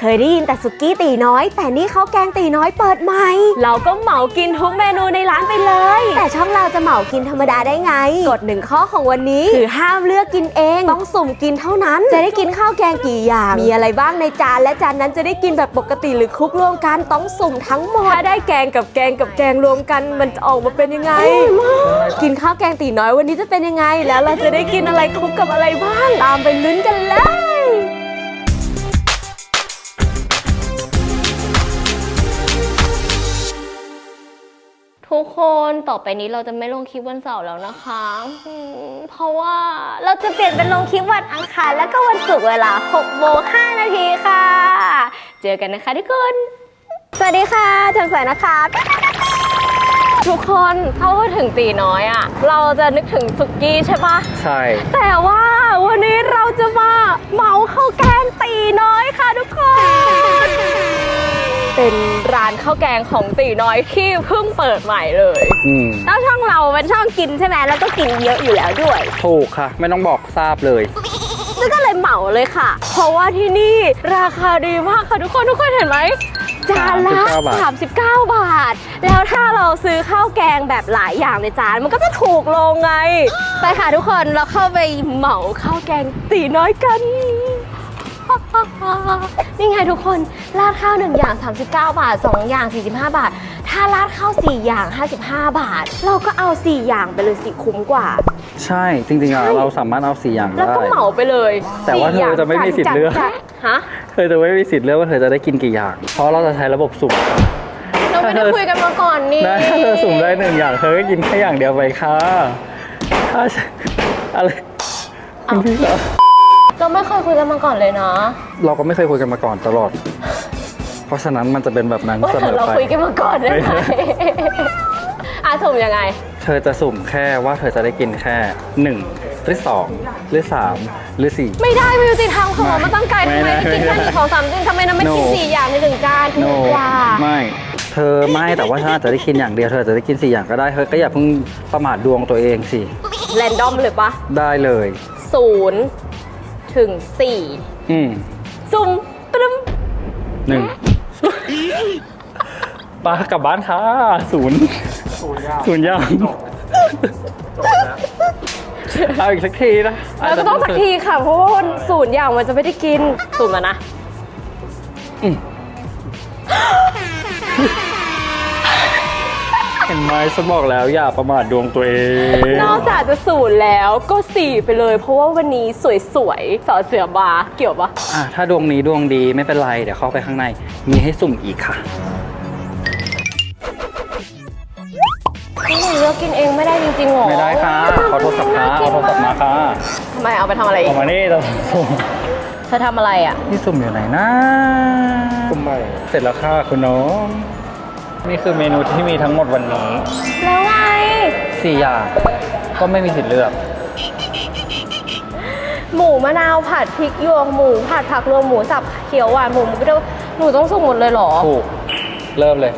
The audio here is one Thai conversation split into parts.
เคยได้ยินแต่สุกี้ตีน้อย แต่นี่เขาวแกงตีน้อยเปิดใหม่ เราก็เหมากินทุกเมนูในร้านไปเลย แต่ช่องเราจะเหมากินธรรมดาได้ไง กฎหนึ่งข้อของวันนี้ คือห้ามเลือกกินเอง ต้องสุ่มกินเท่านั้น จะได้กินข้าวแกงกี่อย่าง มีอะไรบ้างในจานและจานนั้นจะได้กินแบบปกติหรือคลุกรวมกันต้องสุ่มทั้งหมด ถ้าได้แกงกับแกงกับแกงรวมกันมันจะออกมาเป็นยังไง กินข้าวแกงตีน้อยวันนี้จะเป็นยังไง แล้วเราจะได้กินอะไรคลุกกับอะไรบ้าง ตามไปลุ้นกันเลย ทุกคนต่อไปนี้เราจะไม่ลงคลิปวันเสาร์แล้วนะคะอืมเพราะว่าเราจะเปลี่ยนเป็นลงคลิปวันอังคารแล้วก็วันศุกร์เวลา6โมง5นาทีค่ะ เจอกันนะคะทุกคน สวัสดีค่ะแจำใสนะคะ ทุกคนถ้าพูดถึงตีน้อยอะเราจะนึกถึงสุกี้ใช่ปะ ใช่ แต่ว่าวันนี้เราจะมาเหมาข้าวแกงตีน้อยค่ะทุกคน เป็นร้านข้าวแกงของตีน้อยที่เพิ่งเปิดใหม่เลยอืมแล้วช่องเราเป็นช่องกินใช่ไหมแล้วก็กินเยอะอยู่แล้วด้วย ถูกค่ะ ไม่ต้องบอกทราบเลย ซึ่งก็เลยเหมาเลยค่ะ เพราะว่าที่นี่ราคาดีมากค่ะทุกคนทุกคนเห็นไหมจานละ39บาท 39 บาท แล้วถ้าเราซื้อข้าวแกงแบบหลายอย่างในจานมันก็จะถูกลงไง ไปค่ะทุกคนเราเข้าไปเหมาข้าวแกงตีน้อยกัน นี่ไงทุกคนราดข้าวหนึ่งอย่าง 39 บาท 2 อย่าง 45 บาท ถ้าราดข้าว 4 อย่าง 55 บาท เราก็เอา 4 อย่างไปเลยสิคุ้มกว่า ใช่จริงๆอะใช่เราสามารถเอาสี่อย่างแล้วได้ก็เหมาไปเลยแต่ว่าสี่ย่งเธอจะไม่มีสิทธิ์เลือกจัดฮะเธอจะไม่มีสิทธิ์เลือกว่าเธอจะได้กินกี่อย่าง เพราะเราจะใช้ระบบสุ่ม เราไม่ได้คุยกันมาก่อนนี่นะถ้าเธอสุ่มได้หนึ่งอย่างเธอก็กินแค่อย่างเดียวไปค่ะถ้าอะไรคุณพี่เหรอ เราไม่เคยคุยกันมาก่อนเลยนะเราก็ไม่เคยคุยกันมาก่อนตลอด เพราะฉะนั้นมันจะเป็นแบบนั้นว่าเสมแต่อเราไป คุยกันมาก่อนได้ไหมไม่ได้อะสุ่มยังไง เธอจะสุ่มแค่ว่าเธอจะได้กินแค่หนึ่งหรือสองหรือสามหรือสี่ ไม่ได้ไม่ยุติธรรมค่ะไม่มาตั้งไกลทำไมไม่ไม่กินได้แค่หนึ่งสองสามจริงทำไมนะไม่กิน No สี่อย่างในหนึ่งจานถูโนกกว่า ไม่ เธอไม่แต่ว่าฉันอาจจะได้กินอย่างเดียวเธออาจจะได้กินสี่อย่างก็ได้เธอก็อย่าเพิ่งประมาทดวงตัวเองสิ แรนดอมเลยปะได้เลยศูนย์ ถึงสี่อืมสุ่มตรึมหนึ่งปากลับบ้านค่ะศูนย์ศูนย์ย่างศูนย์ย่างเอาอีกสักทีนะแล้วก็ต้องสักทีค่ะ เพราะว่าวันศูนย์อย่างมันจะไม่ได้กิน สุ่มแล้วนะ อืม นไหมฉันบอกแล้วอย่าประมาทดวงตัวเอง นอกจากจะศูนย์แล้วก็สี่ไปเลย เพราะว่าวันนี้สวยๆสอเสือบาร์เกี่ยวปะอะถ้าดวงนี้ดวงดีไม่เป็นไร เดี๋ยวเข้าไปข้างใน มีให้สุ่มอีกค่ะหนูเลือกกินเองไม่ได้จริงๆหรอไม่ได้ค่ะขอโทรศัพท์ค่ะขอโทรศัพท์มาค่ะทำไมเอาไปทำอะไรอีเอากมานี่เราสุ่มเธอทำอะไรอะ นี่สุ่มอยู่ไหนนะสุ่มใหม่เสร็จแล้วค่ะคุณน้อง นี่คือเมนูที่มีทั้งหมดวันนี้แล้วไงสี่อย่างก็ไม่มีสิทธิ์เลือก หมูมะนาวผัดพริกหยวกหมูผัดผักรวมหมูสับเขียวหวานหมูหมูกระเทียมหนูต้องสุ่มหมดเลยเหรอถูก เริ่มเลย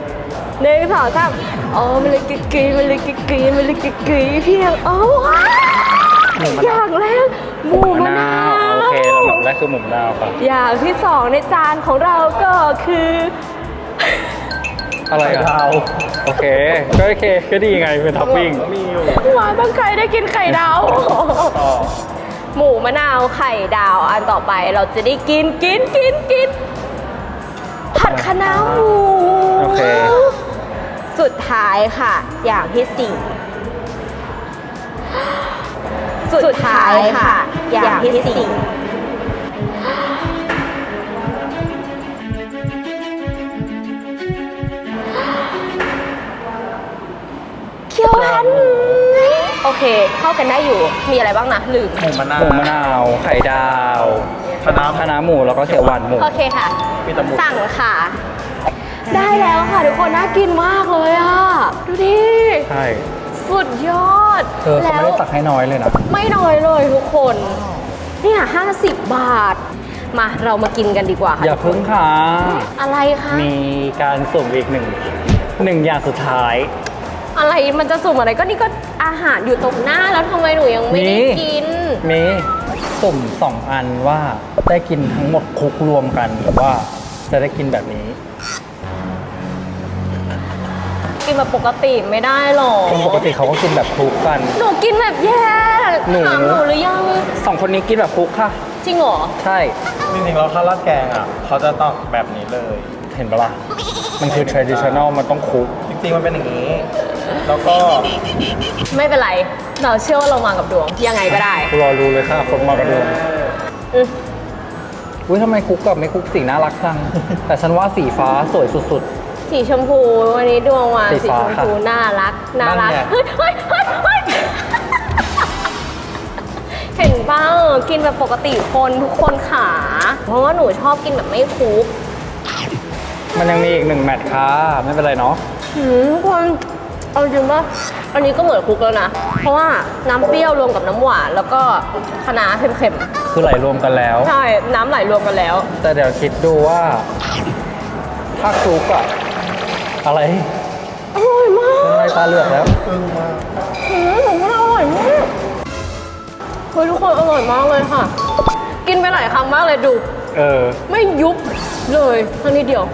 หนึ่งสองสามอ๋อมันเลยกกรีมันเลยกกรีมันเลยกกรีเพียงอ๋อหมูมะนาวอย่างแรกหมูมะนาวโอเคลำดับแรกคือหมูมะนาวค่ะอย่างที่สองในจานของเราก็คือ อะไรอะดาวโอเคก็โอเคก็ดีไงเป็นท็อปปิ้งหวานต้องใครได้กินไข่ดาวต่อหมูมะนาวไข่ดาวอันต่อไปเราจะได้กินกินกินกินผัดคะน้าหมูโอเคสุดท้ายค่ะ อย่างที่สี่สุดท้ายค่ะ อย่างที่สี่ เค เข้ากันได้อยู่ มีอะไรบ้างนะลืม หมูมะนาวหมูมะนาว ไข่ดาวคะน้าคะน้าหมูแล้วก็เขียวหวานหมู โอเคค่ะ มีแต่หมูสั่งค่ะ ได้แล้วค่ะทุกคนน่ากินมากเลยอะ ดูดิ ใช่สุดยอด เธอเขาไม่ได้ตักให้น้อยเลยนะ ไม่น้อยเลยทุกคน เนี่ย50บาท มาเรามากินกันดีกว่าค่ะอย่าเพิ่งค่ะ อะไรคะ มีการสุ่มอีกหนึ่งหนึ่งอย่างสุดท้าย อะไรมันจะสุ่มอะไรก็นี่ก็อาหารอยู่ตรงหน้าแล้วทำไมหนูยังไม่ได้มี กิน มีสุ่มสองอันว่าได้กินทั้งหมดคลุกรวมกันหรือว่าจะได้กินแบบนี้กินแบบปกติไม่ได้หรอคนปกติเขาก็กินแบบคลุกกัน หนูกินแบบแยกหนู ถามหนูหรือยังสองคนนี้กินแบบคลุกค่ะ จริงเหรอใช่จริงๆแล้วข้าวราดแกงอะ เขาจะต้องแบบนี้เลย เห็นปะล่ะมันคือ traditional มันต้องคลุก จริงๆมันเป็นอย่างนี้ แล้วก็ไม่เป็นไร เราเชื่อว่าเรามากับดวง ยังไงก็ได้ กูรอรู้เลยค่ะคนมากระโดดอืมอุ้ยทำไมคลุกกับไม่คลุกสีน่ารักจัง แต่ฉันว่าสีฟ้าสวยสุด สีชมพู วันนี้ดวงมาสีสีฟ้าชมพูค่ะน่ารัก น่ารัก นั่นไง เฮ้ยเฮ้ยเฮ้ยเฮ้ยเห็นบ้างกินแบบปกติคนทุกคนขา เพราะว่าหนูชอบกินแบบไม่คลุก ๆ มันยังมีอีกหนึ่งแมตช์ค่ะ ไม่เป็นไรเนาะ หืมทุกคน เอาจริงป่ะอันนี้ก็เหมือนคลุกแล้วนะ เพราะว่าน้ำเปรี้ยวรวมกับน้ำหวาน แล้วก็คะน้าเค็มคือไหลรวมกันแล้ว ๆ ใช่ น้ำไหลรวมกันแล้ว แต่เดี๋ยวคิดดูว่าถ้าคลุกอะอะไรอร่อยมากเป็นไรตาเหลือกแล้วหืมผมว่าอร่อยมากเฮ้ยทุกคนอร่อยมากเลยค่ะ กินไปหลายคำมากเลยดู เออ ไม่ยุบเลยทั้งนิดเดียว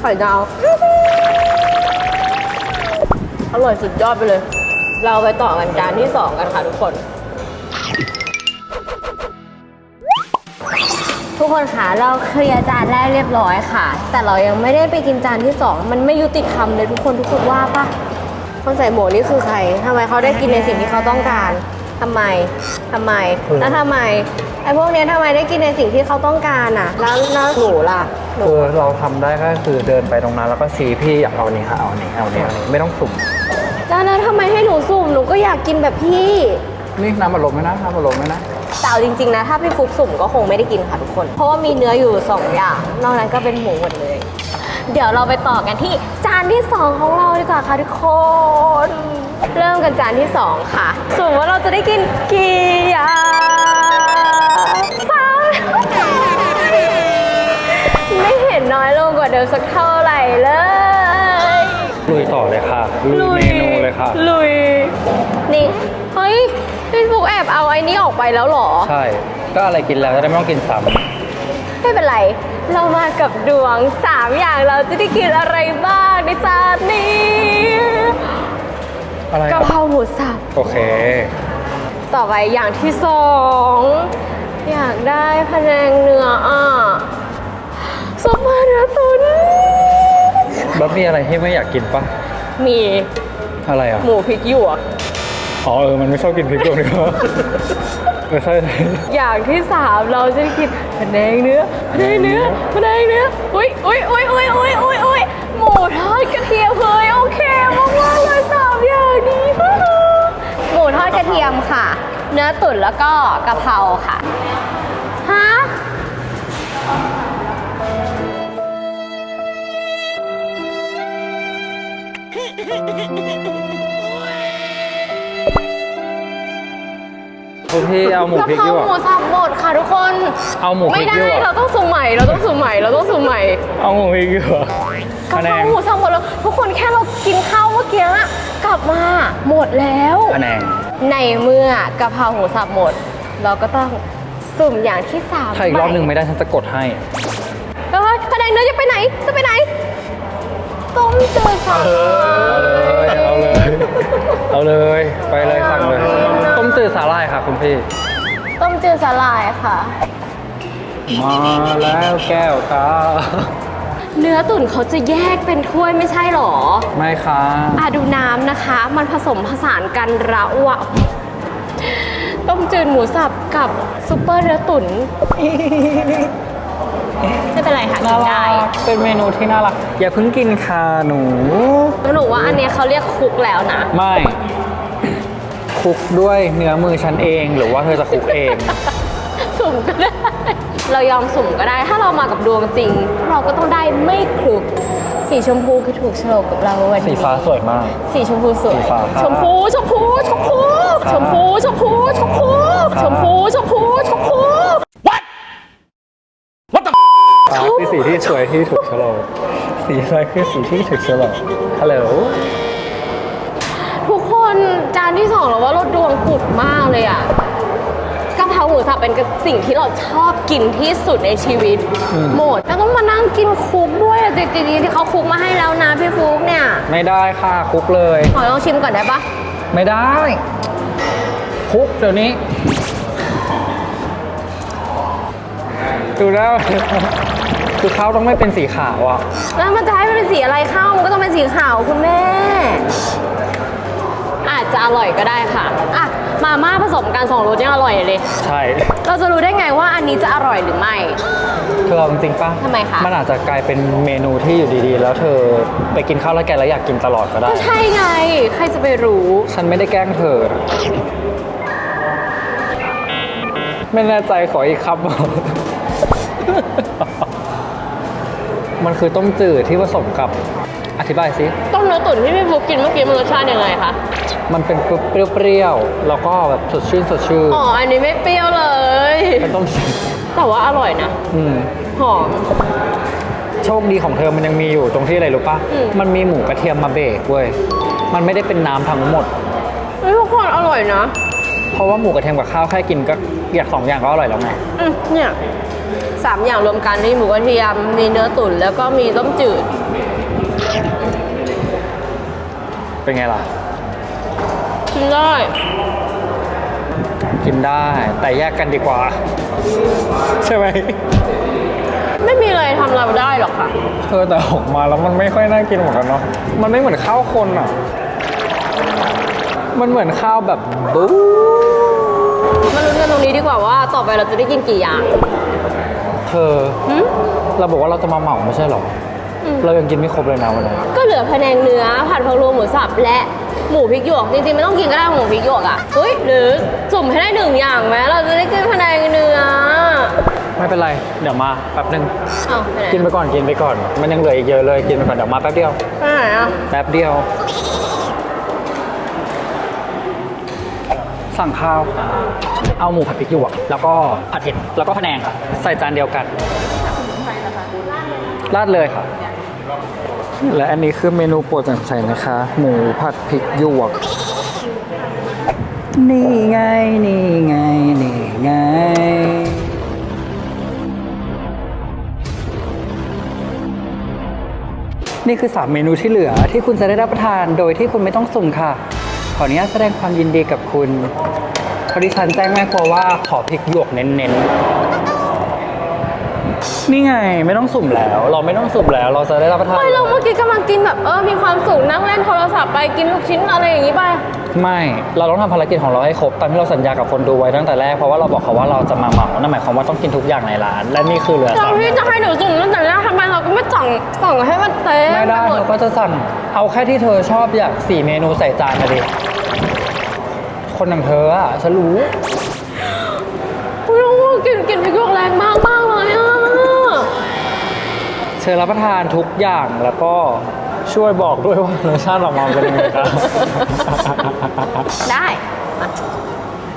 ไข่ดาว อร่อยสุดยอดไปเลย เราไปต่อกันจานที่สองกันค่ะทุกคน ทุกคนคะเราเคลียร์จานแรกเรียบร้อยค่ะ แต่เรายังไม่ได้ไปกินจานที่สองมันไม่ยุติธรรมเลยทุกคนทุกคนว่าปะคนใส่หมวกนี่คือใครทำไมเขาได้กินในสิ่งที่เขาต้องการทำไมทำไมอืมแล้วทำไมไอ้พวกเนี้ยทำไมได้กินในสิ่งที่เขาต้องการอะ แล้วแล้วหนูล่ะหนู คือเราทำได้ก็คือเดินไปตรงนั้นแล้วก็ชี้พี่อยากเอาอันนี้ค่ะเอาอันนี้เอาอันนี้เอาอันนี้ไม่ต้องสุ่ม แล้วแล้วทำไมให้หนูสุ่มหนูก็อยากกินแบบพี่ นี่น้ำอัดลมไหมนะน้ำอัดลมไหมนะ แต่เอาจริงๆนะ ถ้าพี่ฟุกสุ่มก็คงไม่ได้กินค่ะทุกคน เพราะว่ามีเนื้ออยู่ 2 อย่าง นอกนั้นก็เป็นหมูหมดเลย เดี๋ยวเราไปต่อกันที่จานที่ 2 ของเราดีกว่าค่ะทุกคน เริ่มกันจานที่ 2 ค่ะ สุ่มว่าเราจะได้กินกี่อย่างสามไม่เห็นน้อยลงกว่าเดิมสักเท่าไหร่เลย ลุยต่อเลยค่ะลุย เมนูเลยค่ะ ลุย นี่ เฮ้ยพี่ฟุกแอบเอาไอ้นี้ออกไปแล้วเหรอ ใช่ ก็อะไรกินแล้วจะได้ไม่ต้องกินซ้ไม่เป็นไร เรามากับดวง 3 อย่างเราจะได้กินอะไรบ้างในจานนี้ำอะไรกะเพราหมูสับ โอเคต่อไปอย่างที่สองอยากได้พะแนงเนื้ออะซุปเนื้อตุ๋นแล้วมีอะไรที่ไม่อยากกินปะมี อะไรอะ หมูพริกหยวก อ๋อเออ มันไม่ชอบกินพริกด้วยนี่วะไม่ใช่ อย่างที่สามเราจะได้กินพะแนงเนื้อพะแนงเนื้อพะแนงเนื้ออุ้ยอุ้ยอุ้ยอุ้ยอุ้ยอุ้ยอุ้ยหมูทอดกระเทียมเฮ้ยโอเคมากมากๆเลยสามอย่างนี้หมูทอดกระเทียมค่ะ เนื้อตุ๋นแล้วก็กะเพราค่ะ คุณพี่เอาหมูกะพริกเพราด้วยหมูสับหมดค่ะทุกคนเอาหมูพไม่ริกได้ด้วยเราต้องสุ่มใหม่เราต้องสุ่มใหม่เราต้องสุ่มใหม่เอาหมูพริกด้วยกะคะเพแนรานหมูสับหมดแล้วทุกคนแค่เรากินข้าวเมื่อกี้อะกลับมาหมดแล้ว คะแนนในเมื่อกะเพราหมูสับหมด เราก็ต้องสุ่มอย่างที่สามถ้าอีกรอบหนึ่งไม่ได้ฉันจะกดให้เฮ้ยพนักเนื้อจะไปไหนจะไปไหนต้มจืดค่ะ เอาเลย เอาเลย ไปเล ค่ะคุณพี่ ต้มจืดสลายค่ะ มาแล้วแก้วตา เนื้อตุ๋นเขาจะแยกเป็นถ้วยไม่ใช่หรอ ไม่ค่ะอะดูน้ำนะคะ มันผสมผสานกันระหว่างต้มจืดหมูสับกับซุปเปอร์เนื้อตุ๋นไม่เป็นไรค่ะกิน่านได้รักเป็นเมนูที่น่ารัก อย่าเพิ่งกินค่ะหนู หนูว่าอันเนี้ยเขาเรียกคุกแล้วนะ ไม่ค ลุกด้วยเนื้อมือฉันเอง หรือว่าเธอจะคลุกเอง สุ่มก็ได้ เรายอมสุ่มก็ได้ ถ้าเรามากับดวงจริง เราก็ต้องได้ไม่คลุก สีชมพูคือถูกโฉลกกับเราวันสีนี้ฟ้าสวยมาก สีชมพูสวย สีฟ้าครับชมพูชมพูชมพูชมพูชมพูชมพูครับ ชมพูชมพูชมพูฟ้าคือสีที่สวยที่ถูกโฉลกสีฟ้าคือสีที่ถูกโฉลกฮัลโหล ทุกคนจานที่สองเราว่ารสดวงกุดมากเลยอะกะเพราหมูมูสับเป็นสิ่งที่เราชอบกินที่สุดในชีวิตหมดแล้วต้องมานั่งกินคุกด้วยอะจริงๆที่เขาคุกมาให้แล้วนะพี่ฟุกเนี่ยไม่ได้ค่ะคุกเลย ขอลองชิมก่อนได้ปะไม่ได้ คุกเดี๋ยวนี้ ดูแล้ว คือเขาต้องไม่เป็นสีขาวอะ แล้วมันจะให้มันเป็นสีอะไรเข้ามันก็ต้องเป็นสีขาวคุณแม่ อาจจะอร่อยก็ได้ค่ะอะมาม่าผสมกันสองรสยังอร่อยเลย ใช่เราจะรู้ได้ไงว่าอันนี้จะอร่อยหรือไม่ เธอเอาจริงๆป่ะทำไมคะ มันอาจจะกลายเป็นเมนูที่อยู่ดีๆ แล้วเธอไปกินข้าวแล้วแกแล้วอยากกินตลอดก็ได้ ก็ใช่ไง ใครจะไปรู้ ฉันไม่ได้แกล้งเธอนะไม่แน่ใจขออีกครับ มันคือต้มจืดที่ผสมกับ อธิบายสิต้มเนื้อตุ๋นที่พี่ฟุกกินเมื่อกี้มันรสชาติยังไงคะ มันเป็นเปรี้ยวๆ แล้วก็แบบสดชื่นสดชื่น อ๋อ อันนี้ไม่เปรี้ยวเลย เป็นต้มจืดแต่ว่าอร่อยนะ อืม หอม โชคดีของเธอมันยังมีอยู่ตรงที่อะไรรู้ปะอืม มันมีหมูกระเทียมมาเบรกเว้ย มันไม่ได้เป็นน้ำทั้งหมด เฮ้ยทุกคนอร่อยนะ เพราะว่าหมูกระเทียมกับข้าวแค่กินก็อยากสองอย่างก็อร่อยแล้วไง อืมเนี่ยสามอย่างรวมกันมีหมูกระเทียม มีเนื้อตุ๋นแล้วก็มีต้มจืด เป็นไงล่ะ กินได้กินได้แต่แยกกันดีกว่า ใช่ไหมไม่มีอะไรทำเราได้หรอกค่ะเธอแต่ออกมาแล้วมันไม่ค่อยน่ากินเหมือนกันเนาะมันไม่เหมือนข้าวคนอะ มันเหมือนข้าวแบบบู๊มาลุ้นกันตรงนี้ดีกว่าว่าต่อไปเราจะได้กินกี่อย่างเธอ หึเราบอกว่าเราจะมาเหมาไม่ใช่หรออืม เรายังกินไม่ครบเลยนะวันนี้ก็เหลือพะแนงเนื้อผัดพะโล้หมูสับและหมูพริกหยวกจริงๆไม่ต้องกินก็ได้หมูพริกหยวกอะเฮ้ยหรือสุ่มให้ได้หนึ่งอย่างไหมเราจะได้กินพะแนงเนื้อไม่เป็นไร เดี๋ยวมาแป๊บนึงเอ้าไปไหนกินไปก่อนกินไปก่อน มันยังเหลืออีกเยอะเลยกินไปก่อนเดี๋ยวมาแป๊บเดียวไปไหนอะแป๊บเดียว สั่งข้าว เอาหมูผัดพริกหยวกแล้วก็ผัดเผ็ดแล้วก็พะแนงใส่จานเดียวกันราดเลยค่ะ และอันนี้คือเมนูโปรดจันใส่นะคะ หมูผัดพริกหยวก นี่ไง นี่ไง นี่ไง นี่คือ 3 เมนูที่เหลือที่คุณจะได้รับประทานโดยที่คุณไม่ต้องสุ่มค่ะ ขออนุญาตแสดงความยินดีกับคุณพราะดิฉันแจ้งแม่ครัวว่าขอพริกหยวกเน้นๆ นี่ไงไม่ต้องสุ่มแล้ว เราไม่ต้องสุ่มแล้ว เราจะได้รับประทานไม่เราเมื่อกี้กำลังกินแบบเออมีความสุขนั่งเล่นโทรศัพท์ไปกินลูกชิ้นอะไรอย่างนี้ไปไม่เราต้องทำภารกิจของเราให้ครบตามที่เราสัญญากับคนดูไว้ตั้งแต่แรกเพราะว่าเราบอกเขาว่าเราจะมาเหมานั่นหมายความว่าต้องกินทุกอย่างในร้าน และนี่คือเหลือเราสามที่จะให้หนูสุ่มตั้งแต่แรกทำไมเราก็ไม่สั่งสั่งให้มันเต็มไม่ได้ปหมเราก็จะสั่งเอาแค่ที่เธอชอบอยากสี่เมนูใส่จานมาดิคนอย่างเธออะฉันรู้ไม่รู้ว่ากินกินพริกหยวกแรงมากมาก เลยอะเชิญรับประทานทุกอย่างแล้วก็ช่วยบอกด้วยว่ารสชาติออกมาเป็นยังไงครับ ได้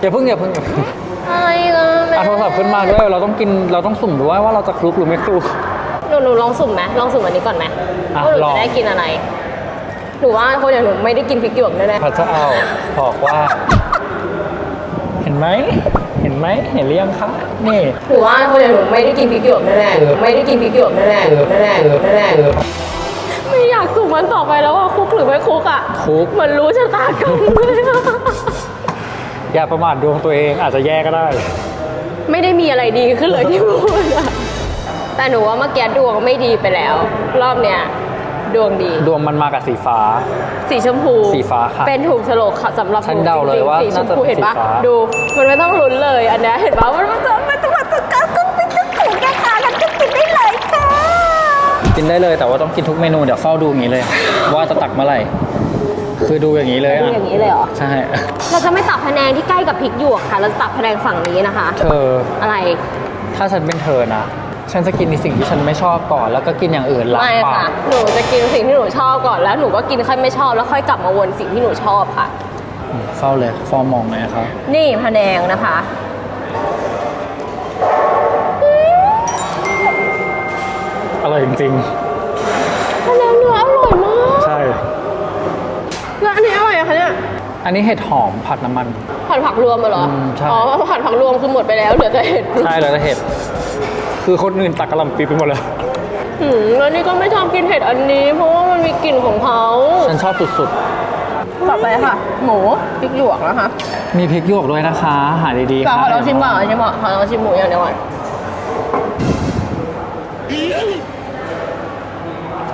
อย่าเพิ่งอย่าเพิ่งอย่าเพิ่งอะไรกันแม่เอาโทรศัพท์ขึ้นมาด้วยเราต้องกินเราต้องสุ่มด้วยว่าเราจะคลุกหรือไม่คลุก หนูหนูลองสุ่มไหมลองสุ่มอันนี้ก่อนไหมอะว่าหนูลอง จะได้กินอะไร หนูว่าคนอย่างหนูไม่ได้กินพริกหยวกแน่พระเจ้าบอกว่าเห็น ไหม เห็นไหม เห็นหรือยังคะนี่ๆหนูว่าคนอย่างหนูไม่ได้กินพริกหยวกแน่ๆไม่ได้กินพริกหยวกแน่ๆแน่ๆแน่ๆไม่อยากสุ่มมันต่อไปแล้วว่าคุกหรือไม่คุกอะคลุกเหมือนรู้ชะตากรรมเลยอะอย่าประมาทดวงตัวเองอาจจะแย่ก็ได้ ไม่ได้มีอะไรดีขึ้นเลยที่พูดอะแต่หนูว่าเมื่อกี้ดวงไม่ดีไปแล้ว รอบเนี้ย ดวงดี ดวงมันมากับสีฟ้า สีชมพูสีฟ้าค่ะเป็นถูกโฉลกค่ะสำหรับฉันหเดาเลยจริงๆว่าสีชมพูน่าจะเป็นเห็นปะสีฟ้าดูมันไม่ต้องลุ้นเลยอันเนี้ยเห็นปะมันมันจะมันจะมันจะกัดกุ๊กปิ๊กกุ๊กกุ๊กแกขากันก็กินได้เลยค่ะกินได้เลยแต่ว่าต้องกินทุกเมนูเดี๋ยวเฝ้าดูอย่างนี้เลย ว่าจะตักเมื่อไหร่คือดูอย่างนี้เลยดูอะอย่างนี้เลยเหรอ ใช่ เราจะไม่ตักพะแนงที่ใกล้กับพริกหยวกค่ะ เราจะตักพะแนงฝั่งนี้นะคะ เธอ อะไร ถ้าฉันเป็นเธอนะ ฉันจะกินในสิ่งที่ฉันไม่ชอบก่อน แล้วก็กินอย่างอื่นล้างไม่ปาค่ะกหนูจะกินสิ่งที่หนูชอบก่อนแล้วหนูก็กินค่อยไม่ชอบแล้วค่อยกลับมาวนสิ่งที่หนูชอบค่ะอืมเฝ้าเลยฟอร์มมองเลยนะครับ นี่พะแนงนะคะ อร่อยจริงพะแนงเนื้ออร่อยมากๆ ใช่ แล้วอันนี้อร่อยอะคะเนี่ย อันนี้เห็ดหอมผัดน้ำมัน ผัดผักรวมมาเหรอ อืมใช่ อ๋อผัดผักรวมคือหมดไปแล้วเหลือแต่เห็ด ใช่แล้วก็เห็ด คือคนอื่นตักกะหล่ำปีไปหมดเลยหืมแล้วนี่ก็ไม่ชอบกินเห็ดอันนี้ เพราะว่ามันมีกลิ่นของเขาฉันชอบสุดต่อไปค่ะ หมูพริกหยวกนะคะๆ มีพริกหยวกด้วยนะคะ หาดีๆเราค่ะขอลองชิมก่อนชิมก่อนขอลองชิมหมูอย่างเดียวก่อน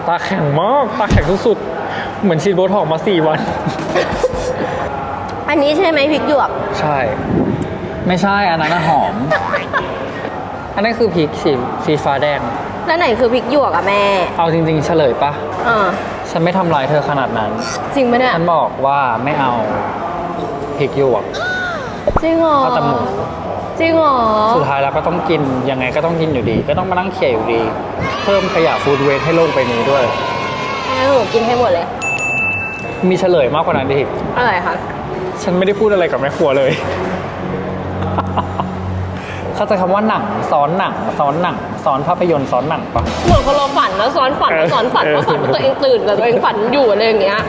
ตาแข็งมาก ตาแข็งสุดๆ เหมือนฉีดโบท็อกซ์มาสี่วัน อันนี้ใช่ไหมพริกหยวก ใช่ ไม่ใช่อันนั้นน่ะหอม อันนั้นคือพริกสีสีฟ้าแดง แล้วไหนคือพริกหยวกอะแม่ เอาจริง ๆ เฉลยปะอ่าฉันไม่ทำลายเธอขนาดนั้น จริงปะเนี่ย ฉันบอกว่าไม่เอาพริกหยวกจริงเหรอ เอาแต่หมูจริงเหรอ สุดท้ายแล้วก็ต้องกิน ยังไงก็ต้องกินอยู่ดี ก็ต้องมานั่งเขี่ยอยู่ดี เพิ่มขยะฟู้ดเวสให้โลกใบนี้ด้วยให้หนูกินให้หมดเลย มีเฉลยมากกว่านั้นดิอะไรคะ ฉันไม่ได้พูดอะไรกับแม่ครัวเลย เข้าใจคำว่าหนังซ้อนหนังซ้อนหนังซ้อนภาพยนตร์ซ้อนหนังปะเหมือนคนเราฝันแล้วซ้อนฝันแล้วซ้อนฝันเออว่าฝันว่าตัวเองตื่นแต่ตัวเองฝันอยู่อะไรอย่างเงี้ย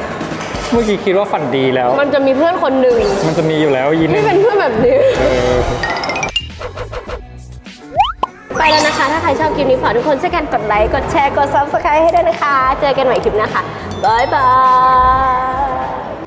เมื่อกี้คิดว่าฝันดีแล้ว มันจะมีเพื่อนคนหนึ่งมันจะมีอยู่แล้วยินที่เป็นเพื่อนแบบนี้ เออไปแล้วนะคะ ถ้าใครชอบคลิปนี้ฝากทุกคนช่วยกันกดไลค์ กดแชร์ กด subscribe ให้ด้วยนะคะ เจอกันใหม่คลิปหน้าค่ะบ๊ายบาย